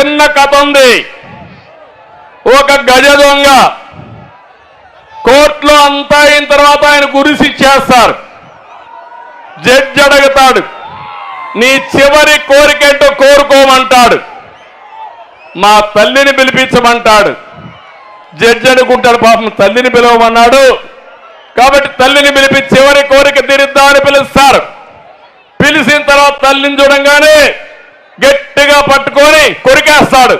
చిన్న కథ ఉంది. ఒక గజ దొంగ కోర్టులో అంతా అయిన తర్వాత ఆయన గురిసి చేస్తారు. జడ్జి అడుగుతాడు నీ చివరి కోరికేంటో కోరుకోమంటాడు. మా తల్లిని పిలిపించమంటాడు. జడ్జి అనుకుంటాడు పాపం తల్లిని పిలవమన్నాడు. కాబట్టి తల్లిని పిలిపి చివరి కోరిక తీరుద్దామని పిలుస్తారు. పిలిచిన తర్వాత తల్లిని చూడంగానే గట్టిగా పట్టుకొని కొరికేస్తాడు.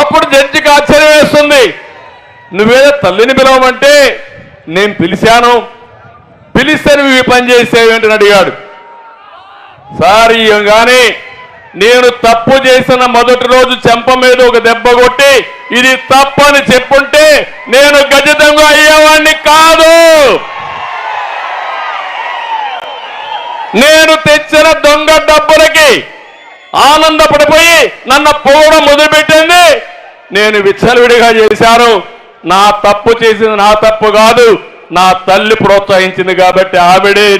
అప్పుడు జడ్జికి ఆశ్చర్యం వేస్తుంది. నువ్వేదో తల్లిని పిలవమంటే నేను పిలిచాను. పిలిస్తే నువ్వు ఈ పని చేసేవేంటని అడిగాడు. సార్ కానీ నేను తప్పు చేసిన మొదటి రోజు చెంప మీద ఒక దెబ్బ కొట్టి ఇది తప్పని చెప్పుంటే నేను గజితంగా అయ్యేవాడిని కాదు. నేను తెచ్చిన దొంగ డబ్బులకి ఆనందపడిపోయి నన్ను పోవడం మొదలుపెట్టింది. నేను విచ్చలవిడిగా చేశాను. నా తప్పు చేసింది నా తప్పు కాదు. నా తల్లి ప్రోత్సహించింది కాబట్టి ఆవిడే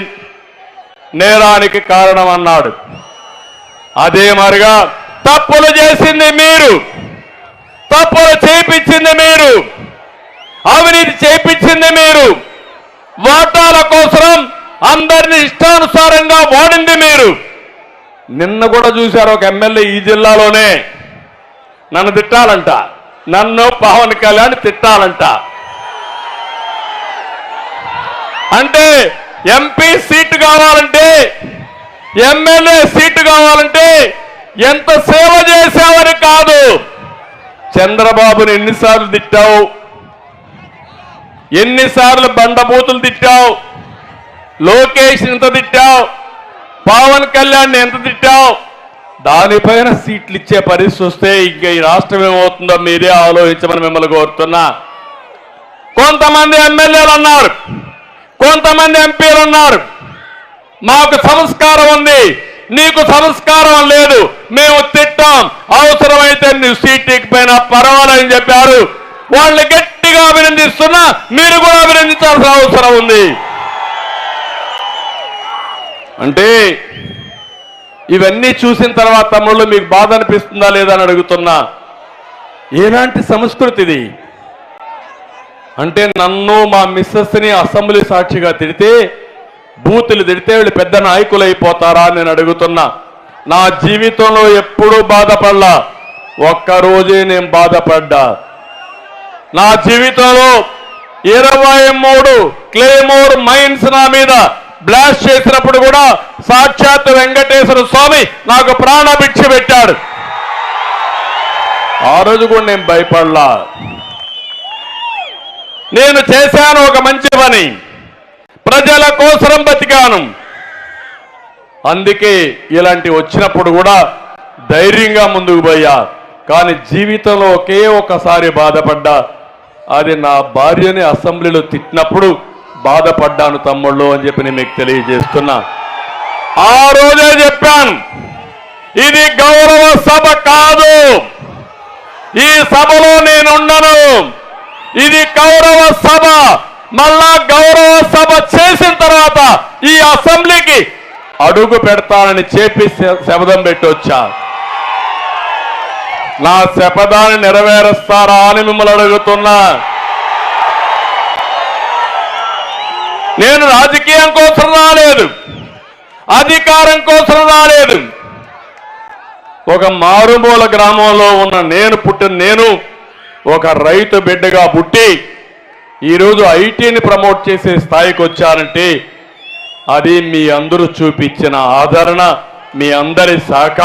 నేరానికి కారణం అన్నాడు అదే మరిగా తప్పులు చేసింది మీరు. తప్పులు చేపించింది మీరు. అవినీతి చేపించింది మీరు. వాటాల కోసం అందరిని ఇష్టానుసారంగా వాడింది మీరు. నిన్న కూడా చూశారు ఒక ఎమ్మెల్యే ఈ జిల్లాలోనే. నన్ను తిట్టాలంట. నన్ను పవన్ కళ్యాణ్ తిట్టాలంట. అంటే ఎంపీ సీటు కావాలంటే ఎమ్మెల్యే సీటు కావాలంటే ఎంత సేవ చేశావని కాదు. చంద్రబాబుని ఎన్నిసార్లు తిట్టావు? ఎన్నిసార్లు బండబూతులు తిట్టావు? లోకేష్ ఎంత తిట్టావు? పవన్ కళ్యాణ్ ఎంత తిట్టావు? దానిపైన సీట్లు ఇచ్చే పరిస్థితి వస్తే ఇంకా ఈ రాష్ట్రం ఏమవుతుందో మీరే ఆలోచించమని మిమ్మల్ని కోరుతున్నా. కొంతమంది ఎమ్మెల్యేలు అన్నారు కొంతమంది ఎంపీలు అన్నారు మాకు సంస్కారం ఉంది. నీకు సంస్కారం లేదు. మేము తిట్టాం. అవసరమైతే నువ్వు సీట్ ఎక్కిపోయినా పర్వాలని చెప్పారు. వాళ్ళు గట్టిగా అభినందిస్తున్నా మీరు కూడా అభినందించాల్సిన అవసరం ఉంది. అంటే ఇవన్నీ చూసిన తర్వాత తమ్ముళ్ళు మీకు బాధ అనిపిస్తుందా లేదా అని అడుగుతున్నా. ఎలాంటి సంస్కృతి ఇది అంటే నన్ను మా మిస్సెస్ని అసెంబ్లీ సాక్షిగా తిడితే బూతులు తిడితే వీళ్ళు పెద్ద నాయకులు అయిపోతారా నేను అడుగుతున్నా. నా జీవితంలో ఎప్పుడూ బాధపడలా. ఒక్కరోజే నేను బాధపడ్డా. నా జీవితంలో ఇరవై మూడు క్లేమోర్ మైన్స్ నా మీద బ్లాస్ట్ చేసినప్పుడు కూడా సాక్షాత్ వెంకటేశ్వర స్వామి నాకు ప్రాణభిక్ష పెట్టాడు. ఆ రోజు కూడా నేను భయపడలా. నేను చేశాను ఒక మంచి పని. ప్రజల కోసరం బతికాను. అందుకే ఇలాంటి వచ్చినప్పుడు కూడా ధైర్యంగా ముందుకు పోయా. కానీ జీవితంలో ఒకే ఒక్కసారి బాధపడ్డా. అది నా భార్యని అసెంబ్లీలో తిట్టినప్పుడు బాధపడ్డాను తమ్ముళ్ళు అని చెప్పి నేను మీకు తెలియజేస్తున్నా. ఆ రోజే చెప్పాను ఇది గౌరవ సభ కాదు. ఈ సభలో నేనుండను ఇది గౌరవ సభ. మళ్ళా గౌరవ సభ చేసిన తర్వాత ఈ అసెంబ్లీకి అడుగు పెడతానని చెప్పి శ- శపథం పెట్టొచ్చా? నా శపథాన్ని నెరవేరుస్తారా అని మిమ్మల్ని అడుగుతున్నా. నేను రాజకీయం కోసం రాలేదు. అధికారం కోసం రాలేదు. ఒక మారుమూల గ్రామంలో ఉన్న నేను పుట్టిన నేను ఒక రైతు బిడ్డగా పుట్టి ఈరోజు ఐటీని ప్రమోట్ చేసే స్థాయికి వచ్చానంటే అది మీ అందరూ చూపించిన ఆదరణ మీ అందరి సహకారం.